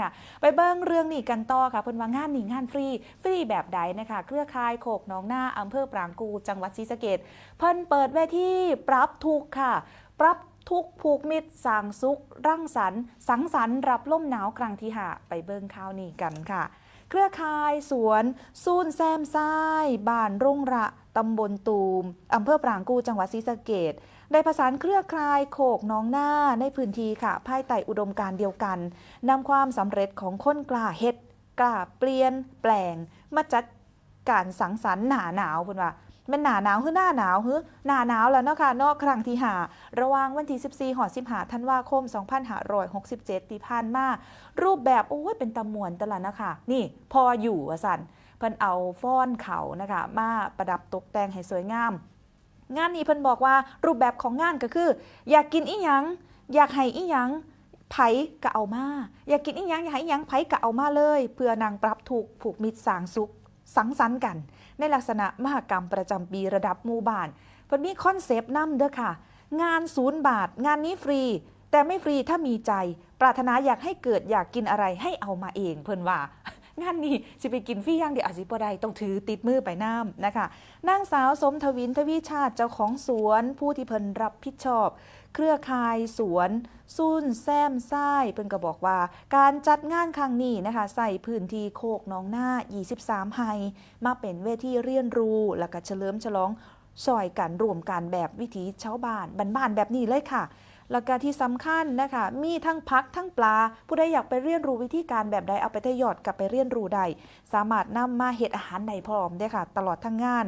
ค่ะไปเบิ้งเรื่องนี้กันต่อค่ะเพิ่นว่างานนี้งานฟรี ฟรีแบบใดนะคะเครือข่ายโขกน้องหน้าอำเภอปรางกูจังหวัดศรีสะเกดเพิ่นเปิดเวทีปรับทุกค่ะ ปรับทุกผูกมิตรสร้างสุข ร่างสรรค์สังสรรค์รับลมหนาวครั้งที่หาไปเบิ้งข่าวนี้กันค่ะ เครือข่ายสวนซูนแซมซ้ายบ้านรุ่งระตำบลตูมอำเภอปรางกูจังหวัดศรีสะเกดได้ประสานเครือข่ายโขกน้องหน้าในพื้นที่ค่ะภายใต้อุดมการเดียวกันนำความสำเร็จของคนกล้าเฮ็ดกล้าเปลี่ยนแปลงมาจัด การสังสรรค์หนาหนาวเพิ่นว่ามันหนาหนาวคือหน้าหนาวคือหนาหนาวแล้วเนาะค่ะนอกครั้งที่หาระว่างวันที่14หอ15ธันวาคม 2567ที่ผ่านมา รูปแบบโอ้ยเป็นตะมวนตละนะคะนี่พออยู่ว่าสันเพิ่นเอาฟ้อนเขานะคะมาประดับตกแต่งให้สวยงาม งานนี้เพิ่นบอกว่ารูปแบบของงานก็คือ อยากกินอีหยัง อยากให้อีหยังไผก็เอามา อยากกินอีหยังอยากให้อีหยังไผก็เอามาเลย เพื่อนางปรับถูกผูกมิตรสางสุข สังสรรค์กัน ในลักษณะมหกรรมประจำปีระดับหมู่บ้านเพิ่นมีคอนเซปต์นำเด้อค่ะ งานศูนย์บาท งานนี้ฟรี แต่ไม่ฟรีถ้ามีใจ ปรารถนาอยากให้เกิดอยากกินอะไรให้เอามาเอง เพิ่นว่า งานนี้สิไปกินฟรีอย่างเดียวอาจสิบ่ได้ต้องถือติดมือไปน้ำนะคะนางสาวสมทวินทวีชาติเจ้าของสวนผู้ที่เพิ่นรับผิดชอบ เครือข่ายสวนซุนแซมซ้เพิ่นก็บอกว่า การจัดงานครั้งนี้นะคะใส่พื้นที่โคกน้องหน้า 23ไฮมาเป็นเวทีเรียนรู้แล้วก็เฉลิมฉลองซอยกันรวมกันแบบวิถีชาวบ้านบ้านๆแบบนี้เลยค่ะ แล้วก็ที่สำคัญนะคะมีทั้งพักทั้งปลา ผู้ใดอยากไปเรียนรู้วิธีการแบบใดเอาไปทยอดกลับไปเรียนรู้ใดสามารถนำมาเฮ็ดอาหารใดพร้อมได้ค่ะ ตลอดทั้งงาน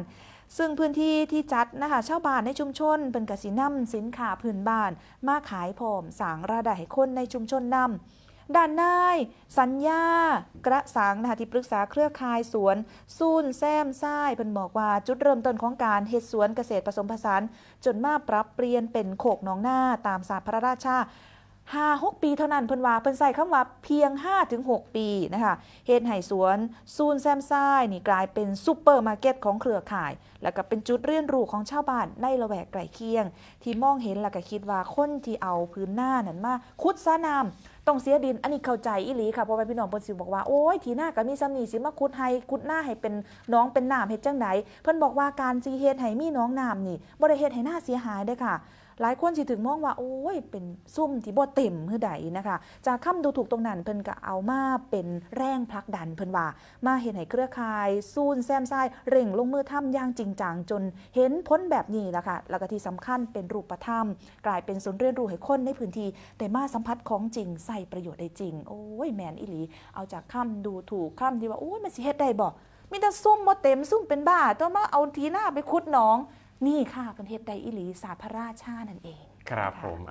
ซึ่งพื้นที่ที่จัดนะคะชาวบ้านในชุมชนเป็นกสินำสินค้าพื้นบ้าน มาขายพร้อมสางรายได้ให้คนในชุมชนนำ ด้านนาย สัญญา กระสังนะคะที่ปรึกษาเครือข่ายสวนซูนแซมซ้ายเพิ่นบอกว่าจุดเริ่มต้นของการเฮ็ดสวนเกษตรผสมผสานจนมาปรับเปลี่ยนเป็นโขกหน้องหน้าตามศาสตร์พระราชา5 6ปีเท่านั้นเพิ่นว่าเพิ่นใส่คำว่าเพียง 5-6 ปีนะคะเฮ็ดให้สวนซูนแซมซ้ายนี่กลายเป็นซูเปอร์มาร์เก็ตของเครือข่าย แล้วก็เป็นจุดเรียนรู้ของชาวบ้านในละแวกใกล้เคียง ที่มองเห็นแล้วก็คิดว่าคนที่เอาพื้นหน้านั้นมาขุดสระน้ำ ต้องเสียดิน อันนี้เข้าใจอีหลีค่ะเพราะว่าพี่น้องเพิ่นสิบอกว่าโอ้ยทีหน้าก็มีซ้ำนี่สิมาขุดให้ขุดหน้าให้เป็นน้องเป็นน้ำเฮ็ดจังไดเพิ่นบอกว่าการสิเฮ็ดให้มีน้องน้ำนี่บ่ได้เฮ็ดให้หน้าเสียหายเด้อค่ะหลายคนสิถึงมองว่าโอ้ยเป็นซุ่มที่บ่เต็มคือใดนะคะ จากคำดูถูกตรงนั้นเพิ่นก็เอามาเป็นแรงผลักดันเพิ่นว่า มาเห็นให้เครือข่ายซูนแซมไซ้เร่งลงมือทำอย่างจริงจังจนเห็นพ้นแบบนี้แล้วค่ะแล้วก็ที่สำคัญเป็นรูปธรรม กลายเป็นศูนย์เรียนรู้ให้คนในพื้นที่แต่มาสัมผัสของจริงใส่ประโยชน์ได้จริง โอ้ยแมนอีหลี เอาจากคำดูถูกคำที่ว่าโอ้ยมันสิเฮ็ดได้บ่มีแต่ซุ่มบ่เต็มซุ่มเป็นบ้าต้องมาเอาทีหน้าไปคุดหน้อง นี่ค่ะเป็นเฮ็ดได้อีหลีศาสตร์พระราชานั่นเอง ครับผมอะ